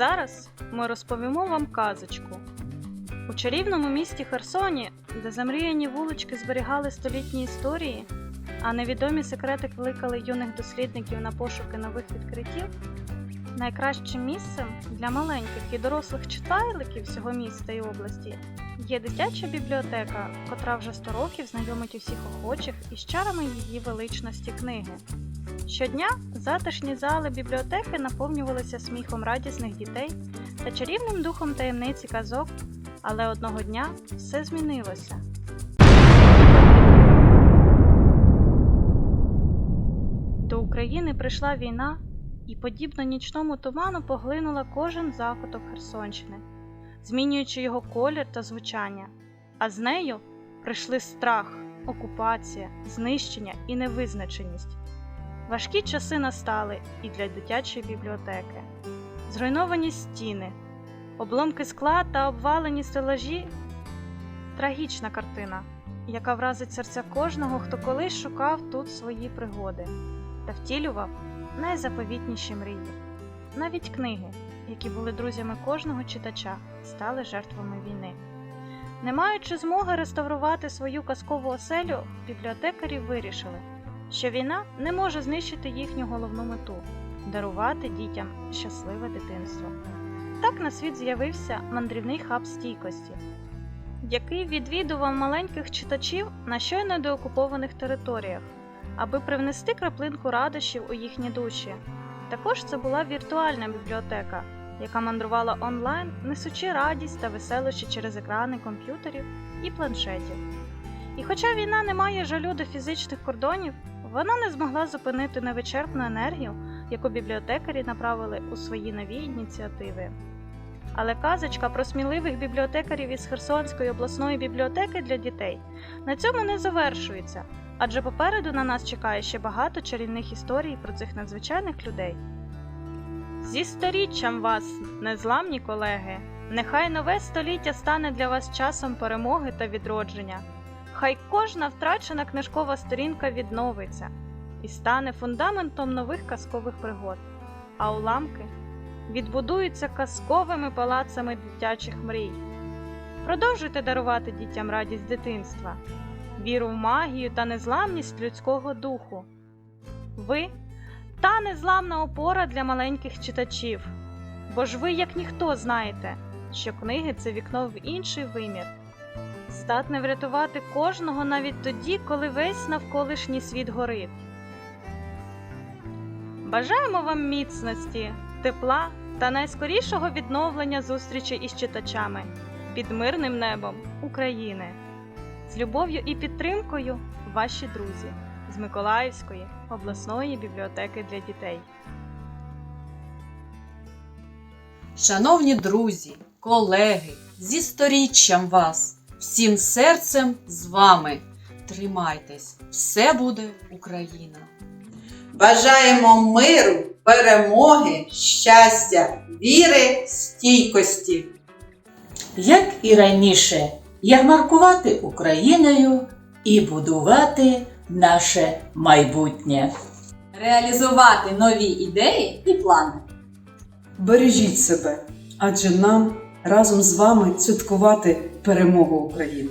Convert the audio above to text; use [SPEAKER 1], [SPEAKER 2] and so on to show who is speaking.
[SPEAKER 1] зараз ми розповімо вам казочку. У чарівному місті Херсоні, де замріяні вулички зберігали столітні історії, а невідомі секрети кликали юних дослідників на пошуки нових відкриттів, найкращим місцем для маленьких і дорослих читайликів всього міста і області є дитяча бібліотека, котра вже 100 років знайомить усіх охочих із чарами її величності книги. Щодня затишні зали бібліотеки наповнювалися сміхом радісних дітей та чарівним духом таємниці казок, але одного дня все змінилося. До України прийшла війна і, подібно нічному туману, поглинула кожен закуток Херсонщини, змінюючи його колір та звучання. А з нею прийшли страх, окупація, знищення і невизначеність. Важкі часи настали і для дитячої бібліотеки. Зруйновані стіни, обломки скла та обвалені стелажі трагічна картина, яка вразить серця кожного, хто колись шукав тут свої пригоди та втілював найзаповітніші мрії. Навіть книги, які були друзями кожного читача, стали жертвами війни. Не маючи змоги реставрувати свою казкову оселю, бібліотекарі вирішили, що війна не може знищити їхню головну мету дарувати дітям щасливе дитинство. Так на світ з'явився мандрівний хаб стійкості, який відвідував маленьких читачів на щойно деокупованих територіях, аби привнести краплинку радощів у їхні душі. Також це була віртуальна бібліотека, яка мандрувала онлайн, несучи радість та веселощі через екрани комп'ютерів і планшетів. І хоча війна не має жалю до фізичних кордонів, вона не змогла зупинити невичерпну енергію, яку бібліотекарі направили у свої нові ініціативи. Але казочка про сміливих бібліотекарів із Херсонської обласної бібліотеки для дітей на цьому не завершується, адже попереду на нас чекає ще багато чарівних історій про цих надзвичайних людей. Зі сторіччям вас, незламні колеги! Нехай нове століття стане для вас часом перемоги та відродження. Хай кожна втрачена книжкова сторінка відновиться і стане фундаментом нових казкових пригод, а уламки відбудуються казковими палацами дитячих мрій. Продовжуйте дарувати дітям радість дитинства, віру в магію та незламність людського духу. Ви та незламна опора для маленьких читачів, бо ж ви, як ніхто, знаєте, що книги це вікно в інший вимір, здатне врятувати кожного навіть тоді, коли весь навколишній світ горить. Бажаємо вам міцності, тепла та найскорішого відновлення зустрічі із читачами під мирним небом України. З любов'ю і підтримкою ваші друзі з Миколаївської обласної бібліотеки для дітей.
[SPEAKER 2] Шановні друзі, колеги, зі сторіччям вас, всім серцем з вами. Тримайтесь, все буде Україна!
[SPEAKER 3] Бажаємо миру, перемоги, щастя, віри, стійкості.
[SPEAKER 4] як і раніше, ярмаркувати Україною і будувати наше майбутнє.
[SPEAKER 2] Реалізувати нові ідеї і плани.
[SPEAKER 5] Бережіть себе, адже нам разом з вами святкувати перемогу України.